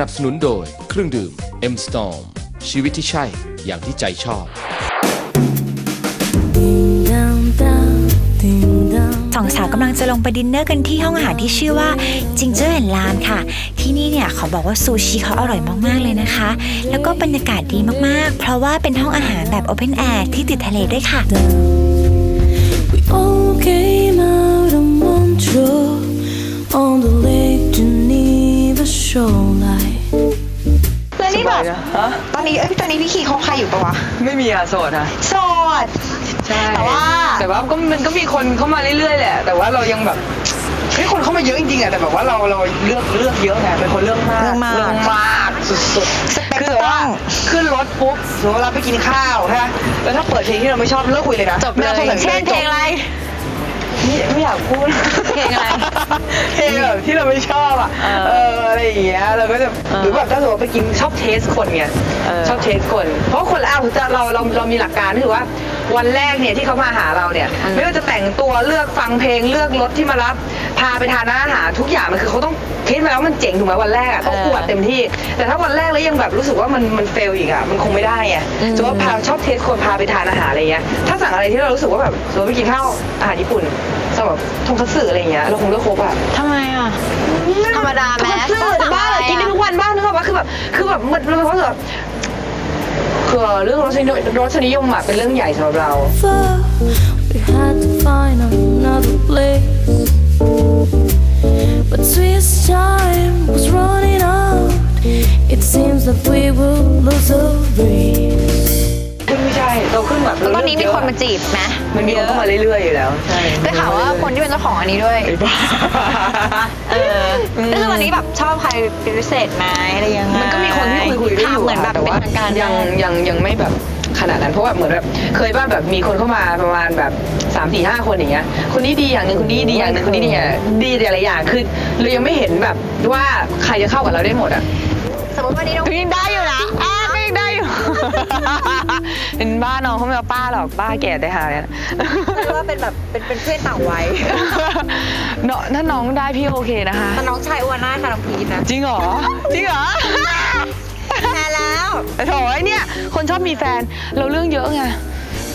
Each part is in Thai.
นับสนุนโดยเครื่องดื่ม M Storm ชีวิตที่ใช่อย่างที่ใจชอบสองสาวกำลังจะลงไปดินเนอร์กันที่ห้องอาหารที่ชื่อว่าจิงเจอร์แอนลานค่ะ ที่นี่เนี่ยเขาบอกว่าซูชิเขาอร่อยมากๆเลยนะคะ แล้วก็บรรยากาศดีมากๆ เพราะว่าเป็นห้องอาหารแบบโอเพนแอร์ที่ติดทะเลด้วยค่ะ We นี่แบบสบายนะฮะตอนนี้เอ้ยตอนนี้พี่คีเขาใครอยู่ปะวะไม่มีอะโสดอะโสด ใช่แต่ว่า แต่ว่าก็มันก็มีคนเข้ามาเรื่อยๆแหละ แต่ว่าเรายังแบบเฮ้ยคนเข้ามาเยอะจริงๆอะแต่แบบว่าเราเราเลือกเลือกเยอะไงเป็นคนเลือกมากเลือกมากเลือกมากสุดสเปคๆคือแบบว่าต้อง ขึ้นรถปุ๊บสมมติเราไปกินข้าวฮะแล้วถ้าเปิดเพลงที่เราไม่ชอบเลิกคุยเลยนะจบเลย ไม่อาโทรศัพท์เช่นเพลงอะไร ไม่ไม่อยากพูดเพลงอะไรเพลงแบบที่เราไม่ชอบอะเออเอออะไรอย่างเงี้ยเราก็จะหรือแบบถ้าสมมติว่าไปกินชอบเทสคนไงเออชอบเทสคน เพราะคนเราจะเราเราเรามีหลักการคือว่า วันแรกเนี่ยที่เขามาหาเราเนี่ย ไม่ว่าจะแต่งตัวเลือกฟังเพลงเลือกรถที่มารับพาไปทานอาหารทุกอย่างมันคือเขาต้องคิดมาแล้วมันเจ๋งถูกไหมวันแรกอะเขาอวดเต็มที่ แต่ถ้าวันแรกแล้วยังแบบรู้สึกว่ามันมันเฟลอีกอะมันคงไม่ได้ไงสมมติว่าพาชอบเทสคนพาไปทานอาหารอะไรเงี้ยถ้าสั่งอะไรที่เรารู้สึกว่าแบบสมมติไปกินข้าวอาหารญี่ปุ่น สำหรับทงคัตสึอะไรเงี้ยเราคงเลือกโคบอะทำไมอะ ธรรมดาไหมคือต้องสั่งบ้าอะไรอะกินได้ทุกวันบ้างนึกออกปะคือแบบคือแบบมันมันเพราะแบบคือเรื่องรสนิยมรสนิยมอะเป็นเรื่องใหญ่สำหรับเรา Far, we had to find another place. But Swiss time was running มีคนมาจีบไหมมันมีคนเข้ามาเรื่อยๆอยู่แล้วใช่ได้ข่าวว่าคนที่เป็นเจ้าของอันนี้ด้วยไอ้บ้าเออก็คือตอนนี้แบบชอบใครเป็นพิเศษไหมอะไรยังไงมันก็มีคนที่คุยคุยๆด้วยอยู่ถามเหมือนแบบแต่เป็นว่าทางการยังยังยังไม่แบบขนาดนั้นเพราะว่าเหมือนแบบเคยบ้างแบบมีคนเข้ามาประมาณแบบสามสี่ห้าคนอย่างเงี้ยคนนี้ดีอย่างหนึ่งคนนี้ดีอย่างหนึ่งคนนี้ดีอย่างดีแต่ละอย่างคือเรายังไม่เห็นแบบว่าใครจะเข้ากับเราได้หมดอะสมมติวันนี้น้องก็ยังได้อยู่นะ เป็นบ้าน้องเขาไม่เอาป้าหรอกป้าแก่ได้หาเนี่ยว่าเป็นแบบเป็นเป็นเพื่อนต่างวัยเนาะถ้าน้องได้พี่โอเคนะคะแต่น้องชายอ้วนหน้าค่ะน้องพีทนะจริงเหรอจริงเหรอแพ้แล้วโถ่ไอ้เนี่ย คนชอบมีแฟนเราเรื่องเยอะไง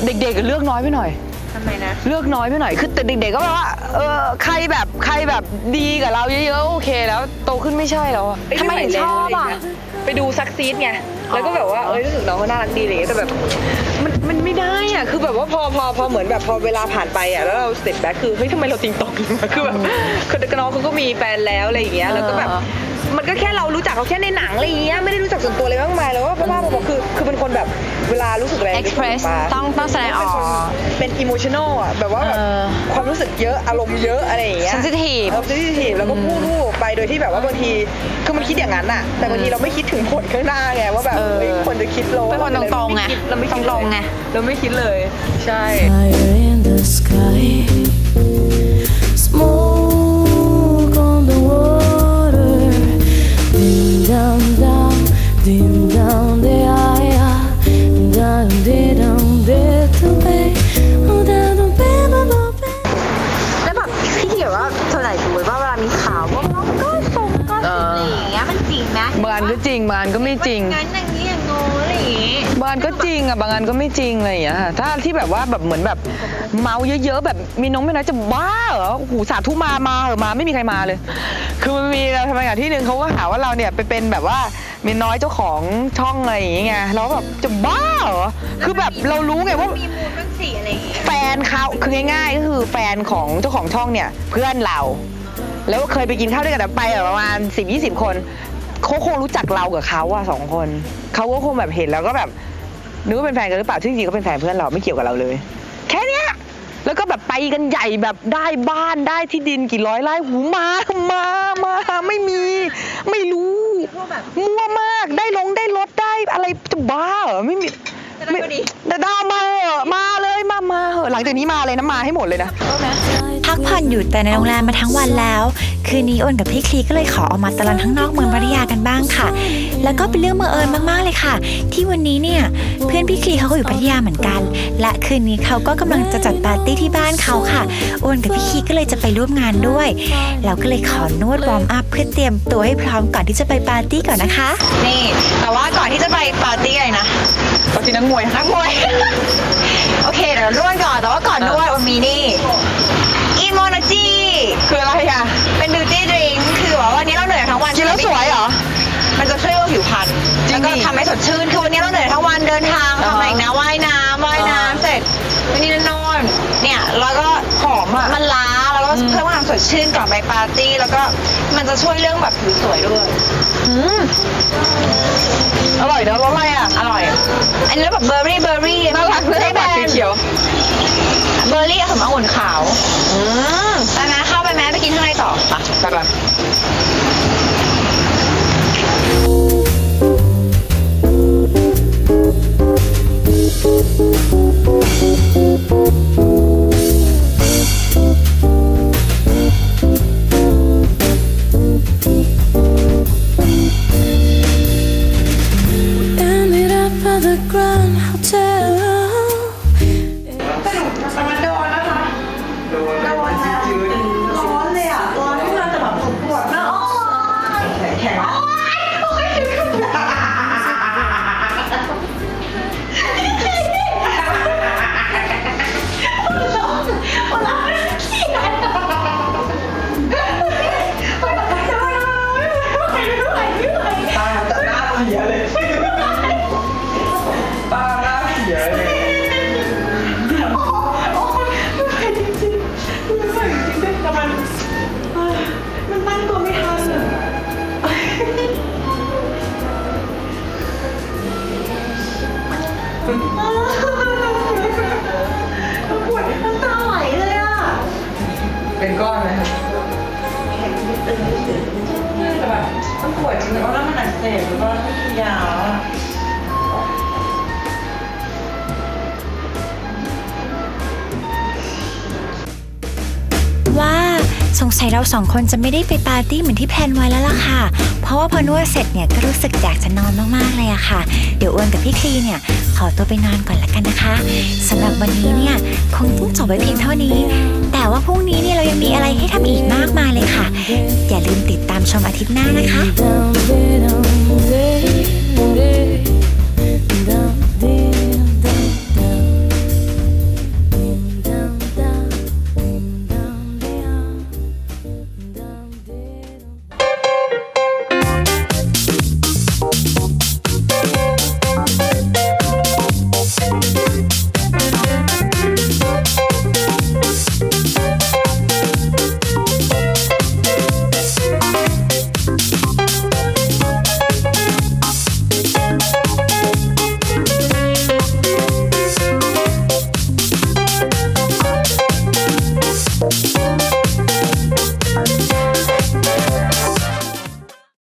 เด็กๆก็เลือกน้อยไปหน่อยทำไมนะเลือกน้อยไปหน่อยคือแต่เด็กๆก็แบบว่าเออใครแบบใครแบบดีกับเราเยอะๆโอเคแล้วโตขึ้นไม่ใช่แล้วอะทำไมถึงชอบอะ ไปดูซักซีดไงแล้วก็แบบว่าเอ้ยรู้สึกน้องเขาน่ารักดีอะไรอย่างเงี้ยแต่แบบมันมันไม่ได้อะคือแบบว่าพอพอพอเหมือนแบบพอเวลาผ่านไปอะแล้วเราสเต็ปแบ็คคือเฮ้ยทำไมเราติงตองอยู่วะคือแบบคือน้องเขาก็มีแฟนแล้วอะไรอย่างเงี้ยแล้วก็แบบ มันก็แค่เรารู้จักเขาแค่ในหนังอะไรอย่างเงี้ยไม่ได้รู้จักส่วนตัวเลยมากมายแล้วว่าบ้าๆบอกคือคือเป็นคนแบบเวลารู้สึกอะไร express ต้องต้องแสดงออกเป็นอิโมชันอลอะแบบว่าแบบเออความรู้สึกเยอะอารมณ์เยอะอะไรอย่างเงี้ย sensitive เออ sensitive แล้วก็พูดพูดออกไปโดยที่แบบว่าบางทีคือมันคิดอย่างนั้นอะ แต่บางทีเราไม่คิดถึงผลข้างหน้าไงว่าแบบเออเฮ้ยคนจะคิดเราเป็นคนตรงๆไงเราไม่คิดตรงๆไงเราไม่คิดเลยใช่ แล้วแบบพี่เขียนว่าเท่าไหร่สมมติว่าเวลามีข่าวว่าน้องก็ส่งก็สิบอะไรอย่างเงี้ยมันจริงไหมบางอันก็จริงบางอันก็ไม่จริงงั้นอย่างนี้อย่างโน้นอะไร อย่างงี้บางอันก็จริงอะบางอันก็ไม่จริงอะไรอย่างเงี้ยค่ะถ้าที่แบบว่าแบบเหมือนแบบเมาเยอะๆแบบมีน้องไม่น้อยจะบ้าเหรอหูสาธุมามาเหอะมาไม่มีใครมาเลย คือมันมีเราทำไมอะที่หนึ่งเขาก็หาว่าเราเนี่ยไปเป็นแบบว่ามีน้อยเจ้าของช่องอะไรอย่างเงี้ยเราก็แบบจะบ้าเหรอคือแบบเรารู้ไงว่า มีมูลเรื่องสีอะไรอย่างงี้แฟนเขาคือง่ายๆก็คือแฟนของเจ้าของช่องเนี่ยเพื่อนเรา แล้วก็เคยไปกินข้าวด้วยกันไปแบบประมาณสิบยี่สิบคนเขาคงรู้จักเรากับเขาอะสองคน เขาก็คงแบบเห็นแล้วก็แบบ นึกว่าเป็นแฟนกันหรือเปล่าซึ่งจริงๆก็เป็นแฟนเพื่อนเราไม่เกี่ยวกับเราเลย แค่เนี้ยแล้วก็แบบไปกันใหญ่แบบได้บ้านได้ที่ดินกี่ร้อยไร่หูมามามาไม่มี ไม่รู้มั่วมากได้ลงได้รถได้อะไรจะบ้าเหรอไม่มีจะได้ก็ดีแต่ดาวมาเหอะมาเลยยมามาเหอะหลังจากนี้มาเลยนะมาให้หมดเลยนะ พักผ่อนอยู่แต่ในโรงแรมมาทั้งวันแล้ว คืนนี้อ้นกับพี่คลีก็เลยขอออกมาตะลอนข้างนอกเมืองพัทยากันบ้างค่ะ แล้วก็เป็นเรื่องบังเอิญมากๆเลยค่ะ ที่วันนี้เนี่ยเพื่อนพี่คลีเขาก็อยู่พัทยาเหมือนกัน และคืนนี้เขาก็กำลังจะจัดปาร์ตี้ที่บ้านเขาค่ะอ้นกับพี่คลีก็เลยจะไปร่วมงานด้วย เราก็เลยขอนวดวอร์มอัพเพื่อเตรียมตัวให้พร้อมก่อนที่จะไปปาร์ตี้ก่อนนะคะ นี่ แต่ว่าก่อนที่จะไปปาร์ตี้อะไรนะปาร์ตี้นักมวยนักมวย โอเคเดี๋ยวนวดก่อนแต่ว่าก่อนนวดมันมีนี่ อีโมนาจีคืออะไรอะเป็นบิวตี้ดริงคือว่าวันนี้เราเหนื่อยทั้งวันกินแล้วสวยเหรอ มันจะช่วยเรื่องผิวพรรณแล้วก็ทำให้สดชื่น คือวันนี้เราเหนื่อยทั้งวันเดินทางทำอะไรอีกนะว่ายน้ำว่ายน้ำเสร็จวันนี้นนอนเนี่ยแล้วก็หอมอะมันล้าแล้วก็ เพิ่มความสดชื่นก่อนไปปาร์ตี้ แล้วก็มันจะช่วยเรื่องแบบผิวสวยด้วยอร่อยเนอะรสอะไรอะ อร่อย อันนี้รสแบบเบอร์รี่เบอร์รี่น่ารักเลยแบบเขียว เบอร์รี่กับสมองุ่นขาว อืมแต่นะเข้าไปแม้ไปกินข้างในต่อปะไป งสัยเราสองคนจะไม่ได้ไปปาร์ตี้เหมือนที่แพลนไว้แล้วล่ะค่ะ เพราะว่าพอนวดเสร็จเนี่ยก็รู้สึกอยากจะนอนมากๆเลยอะค่ะ เดี๋ยวอ้วนกับพี่คลีเนี่ยขอตัวไปนอนก่อนละกันนะคะสำหรับวันนี้เนี่ยคงต้องจบไว้เพียงเท่านี้ แต่ว่าพรุ่งนี้เนี่ยเรายังมีอะไรให้ทำอีกมากมายเลยค่ะ อย่าลืมติดตามชมอาทิตย์หน้านะคะ